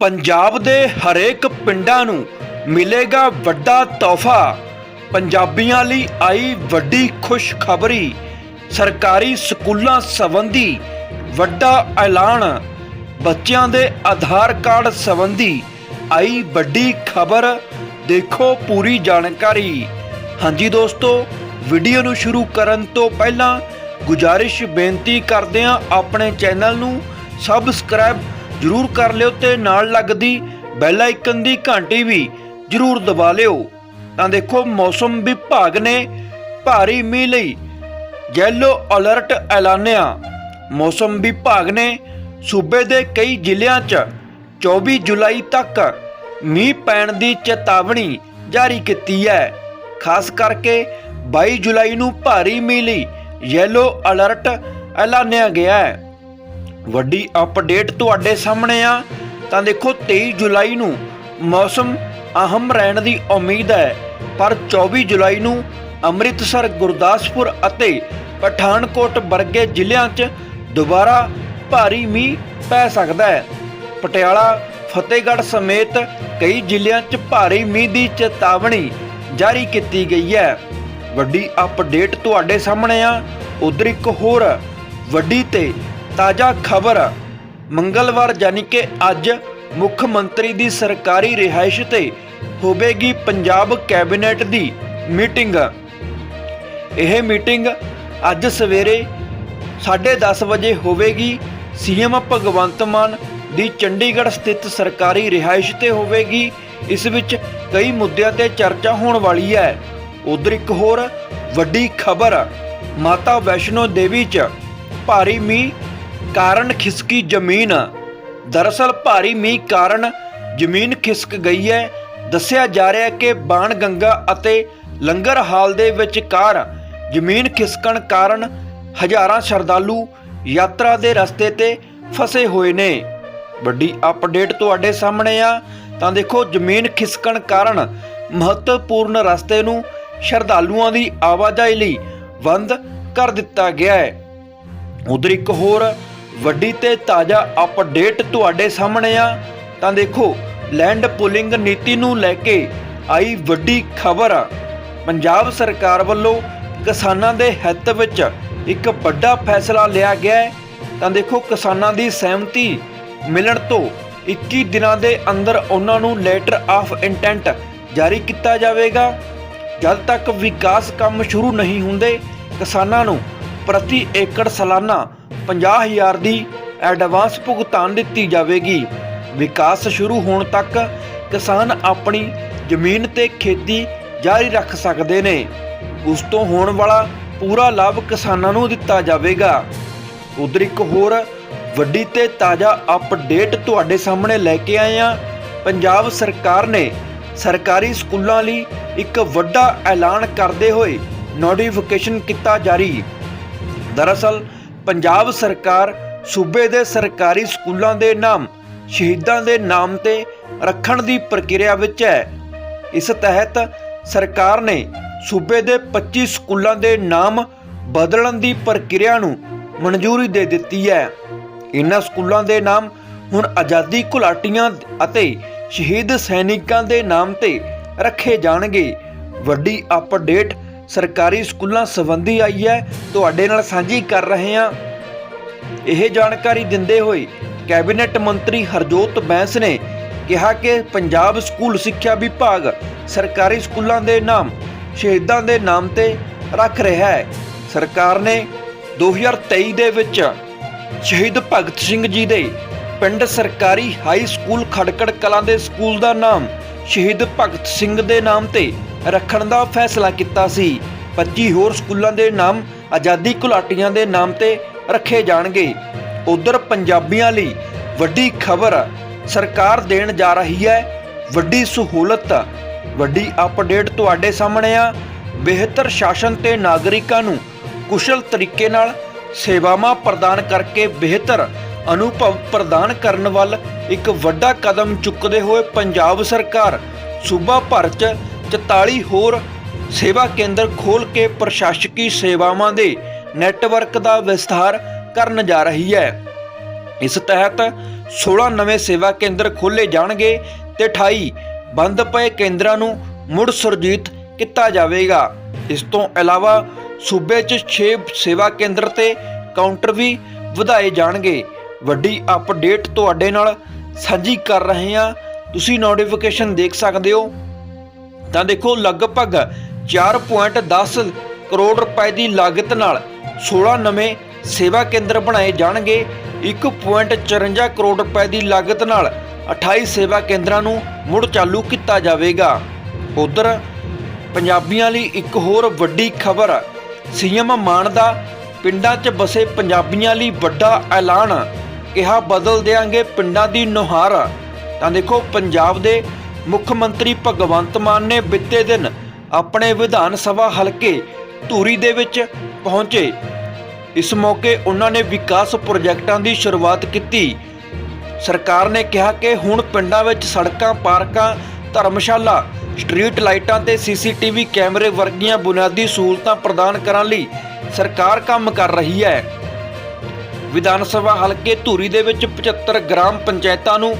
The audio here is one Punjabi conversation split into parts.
ਪੰਜਾਬ ਦੇ ਹਰੇਕ ਪਿੰਡਾਂ ਨੂੰ ਮਿਲੇਗਾ ਵੱਡਾ ਤੋਹਫਾ। ਪੰਜਾਬੀਆਂ ਲਈ ਆਈ ਵੱਡੀ ਖੁਸ਼ਖਬਰੀ। ਸਰਕਾਰੀ ਸਕੂਲਾਂ ਸੰਬੰਧੀ ਵੱਡਾ ਐਲਾਨ। ਬੱਚਿਆਂ ਦੇ ਆਧਾਰ ਕਾਰਡ ਸੰਬੰਧੀ ਆਈ ਵੱਡੀ ਖਬਰ। ਦੇਖੋ ਪੂਰੀ ਜਾਣਕਾਰੀ। ਹਾਂਜੀ ਦੋਸਤੋ, ਵੀਡੀਓ ਨੂੰ ਸ਼ੁਰੂ ਕਰਨ ਤੋਂ ਪਹਿਲਾਂ ਗੁਜਾਰਿਸ਼ ਬੇਨਤੀ ਕਰਦੇ ਹਾਂ ਆਪਣੇ ਚੈਨਲ ਨੂੰ ਸਬਸਕ੍ਰਾਈਬ ਜਰੂਰ ਕਰ ਲਿਓ ਤੇ ਨਾਲ ਲੱਗਦੀ ਬੈਲ ਆਈਕਨ ਦੀ ਘੰਟੀ ਵੀ ਜਰੂਰ ਦਬਾ ਲਿਓ। ਤਾਂ ਦੇਖੋ, ਮੌਸਮ ਵਿਭਾਗ ਨੇ ਭਾਰੀ ਮੀਂਹ ਲਈ ਯੈਲੋ ਅਲਰਟ ਐਲਾਨਿਆ। ਮੌਸਮ ਵਿਭਾਗ ਨੇ ਸੂਬੇ ਦੇ ਕਈ ਜ਼ਿਲ੍ਹਿਆਂ 'ਚ 24 ਜੁਲਾਈ ਤੱਕ ਮੀਂਹ ਪੈਣ ਦੀ ਚੇਤਾਵਨੀ ਜਾਰੀ ਕੀਤੀ ਹੈ। ਖਾਸ ਕਰਕੇ 22 ਜੁਲਾਈ ਨੂੰ ਭਾਰੀ ਮੀਂਹ ਲਈ ਯੈਲੋ ਅਲਰਟ ਐਲਾਨਿਆ ਗਿਆ ਹੈ। ਵੱਡੀ ਅਪਡੇਟ ਤੁਹਾਡੇ ਸਾਹਮਣੇ ਆ। ਤਾਂ ਦੇਖੋ 23 ਜੁਲਾਈ ਨੂੰ ਮੌਸਮ ਅਹਮ ਰਹਿਣ ਦੀ ਉਮੀਦ ਹੈ। ਪਰ 24 ਜੁਲਾਈ ਨੂੰ ਅੰਮ੍ਰਿਤਸਰ, ਗੁਰਦਾਸਪੁਰ ਅਤੇ ਪਠਾਨਕੋਟ ਵਰਗੇ ਜ਼ਿਲ੍ਹਿਆਂ 'ਚ ਦੁਬਾਰਾ ਭਾਰੀ ਮੀਂਹ ਪੈ ਸਕਦਾ ਹੈ। ਪਟਿਆਲਾ, ਫਤਿਹਗੜ੍ਹ ਸਮੇਤ ਕਈ ਜ਼ਿਲ੍ਹਿਆਂ 'ਚ ਭਾਰੀ ਮੀਂਹ ਦੀ ਚੇਤਾਵਨੀ ਜਾਰੀ ਕੀਤੀ ਗਈ ਹੈ। ਵੱਡੀ ਅਪਡੇਟ ਤੁਹਾਡੇ ਸਾਹਮਣੇ ਆ। ਉਧਰ ਇੱਕ ਹੋਰ ਵੱਡੀ ਤੇ ਤਾਜ਼ਾ ਖਬਰ। ਮੰਗਲਵਾਰ ਯਾਨੀ ਕਿ ਅੱਜ ਮੁੱਖ ਮੰਤਰੀ ਦੀ ਸਰਕਾਰੀ ਰਿਹਾਇਸ਼ ਤੇ ਹੋਵੇਗੀ ਪੰਜਾਬ ਕੈਬਨਿਟ ਦੀ ਮੀਟਿੰਗ। ਇਹ ਮੀਟਿੰਗ ਅੱਜ ਸਵੇਰੇ 10:30 ਵਜੇ ਹੋਵੇਗੀ। ਸੀਐਮ ਭਗਵੰਤ ਮਾਨ ਦੀ ਚੰਡੀਗੜ੍ਹ ਸਥਿਤ ਸਰਕਾਰੀ ਰਿਹਾਇਸ਼ ਤੇ ਹੋਵੇਗੀ। ਇਸ ਵਿੱਚ ਕਈ ਮੁੱਦਿਆਂ ਤੇ ਚਰਚਾ ਹੋਣ ਵਾਲੀ ਹੈ। ਉਧਰ ਇੱਕ ਹੋਰ ਵੱਡੀ ਖਬਰ, ਮਾਤਾ ਵੈਸ਼ਨੋ ਦੇਵੀ 'ਚ ਭਾਰੀ ਮੀਂਹ ਕਾਰਨ ਖਿਸਕੀ ਜ਼ਮੀਨ। ਦਰਅਸਲ ਭਾਰੀ ਮੀਂਹ ਕਾਰਨ ਜ਼ਮੀਨ ਖਿਸਕ ਗਈ ਹੈ। ਦੱਸਿਆ ਜਾ ਰਿਹਾ ਹੈ ਕਿ ਬਾਣ ਗੰਗਾ ਅਤੇ ਲੰਗਰ ਹਾਲ ਦੇ ਵਿਚਕਾਰ ਜ਼ਮੀਨ ਖਿਸਕਣ ਕਾਰਨ ਹਜ਼ਾਰਾਂ ਸ਼ਰਧਾਲੂ ਯਾਤਰਾ ਦੇ ਰਸਤੇ ਤੇ ਫਸੇ ਹੋਏ ਨੇ। ਵੱਡੀ ਅਪਡੇਟ ਤੁਹਾਡੇ ਸਾਹਮਣੇ ਆ। ਤਾਂ ਦੇਖੋ, ਜ਼ਮੀਨ ਖਿਸਕਣ ਕਾਰਨ ਮਹੱਤਵਪੂਰਨ ਰਸਤੇ ਨੂੰ ਸ਼ਰਧਾਲੂਆਂ ਦੀ ਆਵਾਜਾਈ ਲਈ ਬੰਦ ਕਰ ਦਿੱਤਾ ਗਿਆ ਹੈ। ਉਧਰ ਇੱਕ ਹੋਰ ਵੱਡੀ ਤੇ ਤਾਜ਼ਾ ਅਪਡੇਟ ਤੁਹਾਡੇ ਸਾਹਮਣੇ ਆ। ਤਾਂ ਦੇਖੋ ਲੈਂਡ ਪੁਲਿੰਗ ਨੀਤੀ ਨੂੰ ਲੈ ਕੇ ਆਈ ਵੱਡੀ ਖਬਰ। ਪੰਜਾਬ ਸਰਕਾਰ ਵੱਲੋਂ ਕਿਸਾਨਾਂ ਦੇ ਹਿੱਤ ਵਿੱਚ ਇੱਕ ਵੱਡਾ ਫੈਸਲਾ ਲਿਆ ਗਿਆ ਹੈ। ਤਾਂ ਦੇਖੋ, ਕਿਸਾਨਾਂ ਦੀ ਸਹਿਮਤੀ ਮਿਲਣ ਤੋਂ 21 ਦਿਨਾਂ ਦੇ ਅੰਦਰ ਉਹਨਾਂ ਨੂੰ ਲੈਟਰ ਆਫ ਇੰਟੈਂਟ ਜਾਰੀ ਕੀਤਾ ਜਾਵੇਗਾ। ਜਦ ਤੱਕ ਵਿਕਾਸ ਕੰਮ ਸ਼ੁਰੂ ਨਹੀਂ ਹੁੰਦੇ, ਕਿਸਾਨਾਂ ਨੂੰ ਪ੍ਰਤੀ ਏਕੜ ਸਾਲਾਨਾ 50000 ਦੀ ਐਡਵਾਂਸ ਭੁਗਤਾਨ ਦਿੱਤੀ ਜਾਵੇਗੀ। ਵਿਕਾਸ ਸ਼ੁਰੂ ਹੋਣ ਤੱਕ ਕਿਸਾਨ ਆਪਣੀ ਜ਼ਮੀਨ ਤੇ ਖੇਤੀ ਜਾਰੀ ਰੱਖ ਸਕਦੇ ਨੇ। ਉਸ ਤੋਂ ਹੋਣ ਵਾਲਾ ਪੂਰਾ ਲਾਭ ਕਿਸਾਨਾਂ ਨੂੰ ਦਿੱਤਾ ਜਾਵੇਗਾ। ਉਧਰ ਇੱਕ ਹੋਰ ਵੱਡੀ ਤੇ ਤਾਜ਼ਾ ਅਪਡੇਟ ਤੁਹਾਡੇ ਸਾਹਮਣੇ ਲੈ ਕੇ ਆਏ ਆ ਪੰਜਾਬ ਸਰਕਾਰ ਨੇ ਸਰਕਾਰੀ ਸਕੂਲਾਂ ਲਈ ਇੱਕ ਵੱਡਾ ਐਲਾਨ ਕਰਦੇ ਹੋਏ ਨੋਟੀਫਿਕੇਸ਼ਨ ਕੀਤਾ ਜਾਰੀ। ਦਰਅਸਲ ਪੰਜਾਬ ਸਰਕਾਰ ਸੂਬੇ ਦੇ ਸਰਕਾਰੀ ਸਕੂਲਾਂ ਦੇ ਨਾਮ, ਸ਼ਹੀਦਾਂ ਦੇ ਨਾਮ ਤੇ ਰੱਖਣ ਦੀ ਪ੍ਰਕਿਰਿਆ ਵਿੱਚ ਹੈ। ਇਸ ਤਹਿਤ ਸਰਕਾਰ ਨੇ ਸੂਬੇ ਦੇ 25 ਸਕੂਲਾਂ ਦੇ ਨਾਮ ਬਦਲਣ ਦੀ ਪ੍ਰਕਿਰਿਆ ਨੂੰ ਮਨਜ਼ੂਰੀ ਦੇ ਦਿੱਤੀ ਹੈ। ਇਨ੍ਹਾਂ ਸਕੂਲਾਂ ਦੇ ਨਾਮ ਹੁਣ ਆਜ਼ਾਦੀ ਘੁਲਾਟੀਆਂ ਅਤੇ ਸ਼ਹੀਦ ਸੈਨਿਕਾਂ ਦੇ ਨਾਮ ਤੇ ਰੱਖੇ ਜਾਣਗੇ। ਵੱਡੀ ਅਪਡੇਟ ਸਰਕਾਰੀ ਸਕੂਲਾਂ ਸੰਬੰਧੀ ਆਈ ਹੈ। ਤੁਹਾਡੇ ਨਾਲ ਸਾਂਝੀ ਕਰ ਰਹੇ ਹਾਂ। ਇਹ ਜਾਣਕਾਰੀ ਦਿੰਦੇ ਹੋਏ ਕੈਬਨਿਟ ਮੰਤਰੀ ਹਰਜੋਤ ਬੈਂਸ ਨੇ ਕਿਹਾ ਕਿ ਪੰਜਾਬ ਸਕੂਲ ਸਿੱਖਿਆ ਵਿਭਾਗ ਸਰਕਾਰੀ ਸਕੂਲਾਂ ਦੇ ਨਾਮ, ਸ਼ਹੀਦਾਂ ਦੇ ਨਾਮ ਤੇ ਰੱਖ ਰਿਹਾ ਹੈ। ਸਰਕਾਰ ਨੇ 2023 ਦੇ ਵਿੱਚ ਸ਼ਹੀਦ ਭਗਤ ਸਿੰਘ ਜੀ ਦੇ ਪਿੰਡ ਸਰਕਾਰੀ ਹਾਈ ਸਕੂਲ ਖੜਕੜ ਕਲਾਂ ਦੇ ਸਕੂਲ ਦਾ ਨਾਮ, ਸ਼ਹੀਦ ਭਗਤ ਸਿੰਘ ਦੇ ਨਾਮ ਤੇ ਰੱਖਣ ਦਾ ਫੈਸਲਾ ਕੀਤਾ ਸੀ। 25 ਹੋਰ ਸਕੂਲਾਂ ਦੇ ਨਾਮ ਆਜ਼ਾਦੀ ਘੁਲਾਟੀਆਂ ਦੇ ਨਾਮ ਤੇ ਰੱਖੇ ਜਾਣਗੇ। ਉਧਰ ਪੰਜਾਬੀਆਂ ਲਈ ਵੱਡੀ ਖਬਰ ਸਰਕਾਰ ਦੇਣ ਜਾ ਰਹੀ ਹੈ। ਵੱਡੀ ਸਹੂਲਤ, ਵੱਡੀ ਅਪਡੇਟ ਤੁਹਾਡੇ ਸਾਹਮਣੇ ਆ। ਬਿਹਤਰ ਸ਼ਾਸਨ ਤੇ ਨਾਗਰਿਕਾਂ ਨੂੰ ਕੁਸ਼ਲ ਤਰੀਕੇ ਨਾਲ ਸੇਵਾਵਾਂ ਪ੍ਰਦਾਨ ਕਰਕੇ ਬਿਹਤਰ ਅਨੁਭਵ ਪ੍ਰਦਾਨ ਕਰਨ ਵੱਲ ਇੱਕ ਵੱਡਾ ਕਦਮ ਚੁੱਕਦੇ ਹੋਏ ਪੰਜਾਬ ਸਰਕਾਰ ਸੂਬਾ ਭਰ 'ਚ 44 ਹੋਰ ਸੇਵਾ ਕੇਂਦਰ ਖੋਲ ਕੇ ਪ੍ਰਸ਼ਾਸਕੀ ਸੇਵਾਵਾਂ ਦੇ ਨੈਟਵਰਕ ਦਾ ਵਿਸਥਾਰ ਕਰਨ ਜਾ ਰਹੀ ਹੈ। ਇਸ ਤਹਿਤ 16 ਨਵੇਂ ਸੇਵਾ ਕੇਂਦਰ ਖੋਲ੍ਹੇ ਜਾਣਗੇ ਤੇ 28 ਬੰਦ ਪਏ ਕੇਂਦਰਾਂ ਨੂੰ ਮੁੜ ਸੁਰਜੀਤ ਕੀਤਾ ਜਾਵੇਗਾ। ਇਸ ਤੋਂ ਇਲਾਵਾ ਸੂਬੇ 'ਚ 6 ਸੇਵਾ ਕੇਂਦਰ ਤੇ ਕਾਊਂਟਰ ਵੀ ਵਧਾਏ ਜਾਣਗੇ। ਵੱਡੀ ਅਪਡੇਟ ਤੁਹਾਡੇ ਨਾਲ ਸਾਂਝੀ ਕਰ ਰਹੇ ਹਾਂ। ਤੁਸੀਂ ਨੋਟੀਫਿਕੇਸ਼ਨ ਦੇਖ ਸਕਦੇ ਹੋ। ਤਾਂ ਦੇਖੋ ਲਗਭਗ 4.10 ਕਰੋੜ ਰੁਪਏ ਦੀ ਲਾਗਤ ਨਾਲ 16 ਨਵੇਂ ਸੇਵਾ ਕੇਂਦਰ ਬਣਾਏ ਜਾਣਗੇ। 1.54 ਕਰੋੜ ਰੁਪਏ ਦੀ ਲਾਗਤ ਨਾਲ 28 ਸੇਵਾ ਕੇਂਦਰਾਂ ਨੂੰ ਮੁੜ ਚਾਲੂ ਕੀਤਾ ਜਾਵੇਗਾ। ਉਧਰ ਪੰਜਾਬੀਆਂ ਲਈ ਇੱਕ ਹੋਰ ਵੱਡੀ ਖਬਰ, ਸੀਐਮ ਮਾਨ ਦਾ ਪਿੰਡਾਂ 'ਚ ਬਸੇ ਪੰਜਾਬੀਆਂ ਲਈ ਵੱਡਾ ਐਲਾਨ, ਕਿਹਾ ਬਦਲ ਦੇਾਂਗੇ ਪਿੰਡਾਂ ਦੀ ਨੁਹਾਰ। ਤਾਂ ਦੇਖੋ ਪੰਜਾਬ ਦੇ ਮੁੱਖ ਮੰਤਰੀ ਭਗਵੰਤ ਮਾਨ ਨੇ ਬਿੱਤੇ ਦਿਨ ਆਪਣੇ ਵਿਧਾਨ ਸਭਾ ਹਲਕੇ ਧੂਰੀ ਦੇ ਵਿੱਚ ਪਹੁੰਚੇ। ਇਸ ਮੌਕੇ ਉਹਨਾਂ ਨੇ ਵਿਕਾਸ ਪ੍ਰੋਜੈਕਟਾਂ ਦੀ ਸ਼ੁਰੂਆਤ ਕੀਤੀ। ਸਰਕਾਰ ਨੇ ਕਿਹਾ ਕਿ ਹੁਣ ਪਿੰਡਾਂ ਵਿੱਚ ਸੜਕਾਂ, ਪਾਰਕਾਂ, ਧਰਮਸ਼ਾਲਾ, ਸਟਰੀਟ ਲਾਈਟਾਂ ਤੇ ਸੀਸੀਟੀਵੀ ਕੈਮਰੇ ਵਰਗੀਆਂ ਬੁਨਿਆਦੀ ਸਹੂਲਤਾਂ ਪ੍ਰਦਾਨ ਕਰਨ ਲਈ ਸਰਕਾਰ ਕੰਮ ਕਰ ਰਹੀ ਹੈ। ਵਿਧਾਨ ਸਭਾ ਹਲਕੇ ਧੂਰੀ ਦੇ ਵਿੱਚ 75 ਗ੍ਰਾਮ ਪੰਚਾਇਤਾਂ ਨੂੰ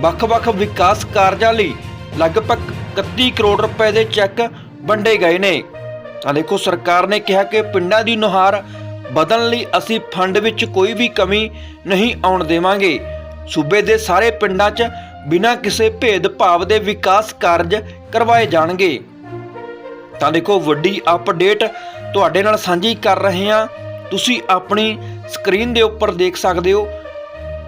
ਵੱਖ-ਵੱਖ ਵਿਕਾਸ ਕਾਰਜਾਂ ਲਈ ਲਗਭਗ 31 ਕਰੋੜ ਰੁਪਏ ਦੇ ਚੈੱਕ ਵੰਡੇ ਗਏ ਨੇ। ਤਾਂ ਦੇਖੋ, ਸਰਕਾਰ ਨੇ ਕਿਹਾ ਕਿ ਪਿੰਡਾਂ ਦੀ ਨੁਹਾਰ ਬਦਲਣ ਲਈ ਅਸੀਂ ਫੰਡ ਵਿੱਚ ਕੋਈ ਵੀ ਕਮੀ ਨਹੀਂ ਆਉਣ ਦੇਵਾਂਗੇ। ਸੂਬੇ ਦੇ ਸਾਰੇ ਪਿੰਡਾਂ 'ਚ ਬਿਨਾਂ ਕਿਸੇ ਭੇਦਭਾਵ ਦੇ ਵਿਕਾਸ ਕਾਰਜ ਕਰਵਾਏ ਜਾਣਗੇ। ਤਾਂ ਦੇਖੋ, ਵੱਡੀ ਅਪਡੇਟ ਤੁਹਾਡੇ ਨਾਲ ਸਾਂਝੀ ਕਰ ਰਹੇ ਹਾਂ। ਤੁਸੀਂ ਆਪਣੀ ਸਕਰੀਨ ਦੇ ਉੱਪਰ ਦੇਖ ਸਕਦੇ ਹੋ।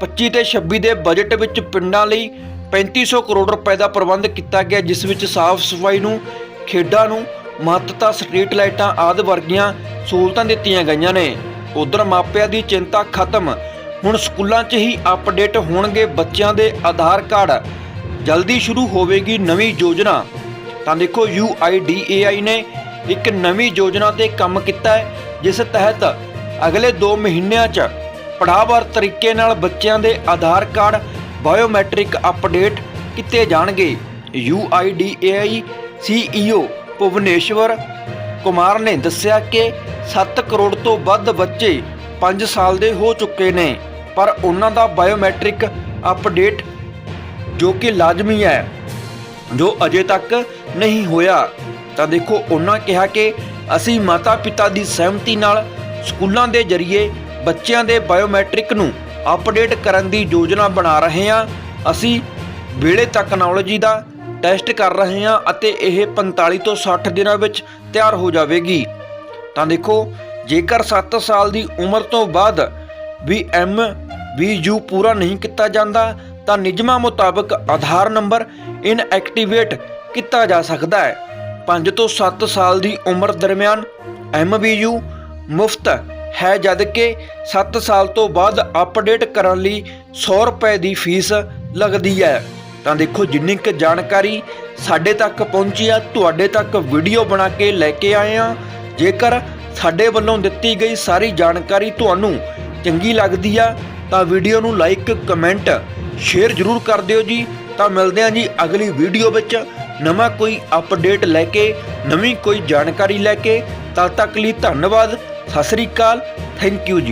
25 ਤੇ 26 ਦੇ ਬਜਟ ਵਿੱਚ ਪਿੰਡਾਂ ਲਈ 3500 ਕਰੋੜ ਰੁਪਏ ਦਾ ਪ੍ਰਬੰਧ ਕੀਤਾ ਗਿਆ, ਜਿਸ ਵਿੱਚ ਸਾਫ਼ ਸਫ਼ਾਈ ਨੂੰ, ਖੇਡਾਂ ਨੂੰ, ਮਹੱਤਤਾ ਸਟਰੀਟ ਲਾਈਟਾਂ ਆਦਿ ਵਰਗੀਆਂ ਸਹੂਲਤਾਂ ਦਿੱਤੀਆਂ ਗਈਆਂ ਨੇ। ਉਧਰ ਮਾਪਿਆਂ ਦੀ ਚਿੰਤਾ ਖਤਮ। ਹੁਣ ਸਕੂਲਾਂ 'ਚ ਹੀ ਅਪਡੇਟ ਹੋਣਗੇ ਬੱਚਿਆਂ ਦੇ ਆਧਾਰ ਕਾਰਡ। ਜਲਦੀ ਸ਼ੁਰੂ ਹੋਵੇਗੀ ਨਵੀਂ ਯੋਜਨਾ। ਤਾਂ ਦੇਖੋ UIDAI ਨੇ ਇੱਕ ਨਵੀਂ ਯੋਜਨਾ ਤੇ ਕੰਮ ਕੀਤਾ ਹੈ, ਜਿਸ ਤਹਿਤ ਅਗਲੇ 2 ਮਹੀਨਿਆਂ 'ਚ ਪੜਾਅਵਾਰ ਤਰੀਕੇ ਨਾਲ ਬੱਚਿਆਂ ਦੇ ਆਧਾਰ ਕਾਰਡ, ਬਾਇਓਮੈਟ੍ਰਿਕ ਅਪਡੇਟ ਕੀਤੇ ਜਾਣਗੇ। UIDAI CEO ਭੁਵਨੇਸ਼ਵਰ ਕੁਮਾਰ ਨੇ ਦੱਸਿਆ ਕਿ 7 ਕਰੋੜ ਤੋਂ ਵੱਧ ਬੱਚੇ 5 ਸਾਲ ਦੇ ਹੋ ਚੁੱਕੇ ਨੇ, ਪਰ ਉਹਨਾਂ ਦਾ ਬਾਇਓਮੈਟ੍ਰਿਕ ਅਪਡੇਟ ਜੋ ਕਿ ਲਾਜ਼ਮੀ ਹੈ, ਜੋ ਅਜੇ ਤੱਕ ਨਹੀਂ ਹੋਇਆ। ਤਾਂ ਦੇਖੋ, ਉਹਨਾਂ ਕਿਹਾ ਕਿ ਅਸੀਂ ਮਾਤਾ-ਪਿਤਾ ਦੀ ਸਹਿਮਤੀ ਨਾਲ ਸਕੂਲਾਂ ਦੇ ਜ਼ਰੀਏ ਬੱਚਿਆਂ ਦੇ ਬਾਇਓਮੈਟ੍ਰਿਕ ਨੂੰ ਅਪਡੇਟ ਕਰਨ ਦੀ ਯੋਜਨਾ ਬਣਾ ਰਹੇ ਹਾਂ। ਅਸੀਂ ਵੇਲੇ ਤਕਨਾਲੋਜੀ ਦਾ ਟੈਸਟ ਕਰ ਰਹੇ ਹਾਂ ਅਤੇ ਇਹ 45 ਤੋਂ 60 ਦਿਨਾਂ ਵਿੱਚ ਤਿਆਰ ਹੋ ਜਾਵੇਗੀ। ਤਾਂ ਦੇਖੋ, ਜੇਕਰ 7 ਸਾਲ ਦੀ ਉਮਰ ਤੋਂ ਬਾਅਦ ਵੀ ਐਮ ਵੀ ਯੂ ਪੂਰਾ ਨਹੀਂ ਕੀਤਾ ਜਾਂਦਾ, ਤਾਂ ਨਿਯਮਾਂ ਮੁਤਾਬਕ ਆਧਾਰ ਨੰਬਰ ਇਨਐਕਟੀਵੇਟ ਕੀਤਾ ਜਾ ਸਕਦਾ ਹੈ। 5 ਤੋਂ 7 ਸਾਲ ਦੀ ਉਮਰ ਦਰਮਿਆਨ ਐਮਬੀਯੂ ਮੁਫਤ ਹੈ ਜਦ ਕਿ 7 ਸਾਲ ਤੋਂ ਬਾਅਦ ਅਪਡੇਟ ਕਰਨ ਲਈ 100 ਰੁਪਏ ਦੀ ਫੀਸ ਲੱਗਦੀ ਹੈ। ਤਾਂ ਦੇਖੋ ਜਿੰਨੀ ਕੁ ਜਾਣਕਾਰੀ ਸਾਡੇ ਤੱਕ ਪਹੁੰਚੀ ਆ, ਤੁਹਾਡੇ ਤੱਕ ਵੀਡੀਓ ਬਣਾ ਕੇ ਲੈ ਕੇ ਆਏ ਆ। ਜੇਕਰ ਸਾਡੇ ਵੱਲੋਂ ਦਿੱਤੀ ਗਈ ਸਾਰੀ ਜਾਣਕਾਰੀ ਤੁਹਾਨੂੰ ਚੰਗੀ ਲੱਗਦੀ ਆ, ਤਾਂ ਵੀਡੀਓ ਨੂੰ ਲਾਈਕ ਕਮੈਂਟ ਸ਼ੇਅਰ ਜ਼ਰੂਰ ਕਰ ਦਿਓ ਜੀ। ਤਾਂ ਮਿਲਦੇ ਹਾਂ ਜੀ ਅਗਲੀ ਵੀਡੀਓ ਵਿੱਚ ਨਵਾਂ ਕੋਈ ਅਪਡੇਟ ਲੈ ਕੇ, ਨਵੀਂ ਕੋਈ ਜਾਣਕਾਰੀ ਲੈ ਕੇ। ਤਦ ਤੱਕ ਲਈ ਧੰਨਵਾਦ। ਸਤਿ ਸ੍ਰੀ ਅਕਾਲ ਥੈਂਕ ਯੂ ਜੀ।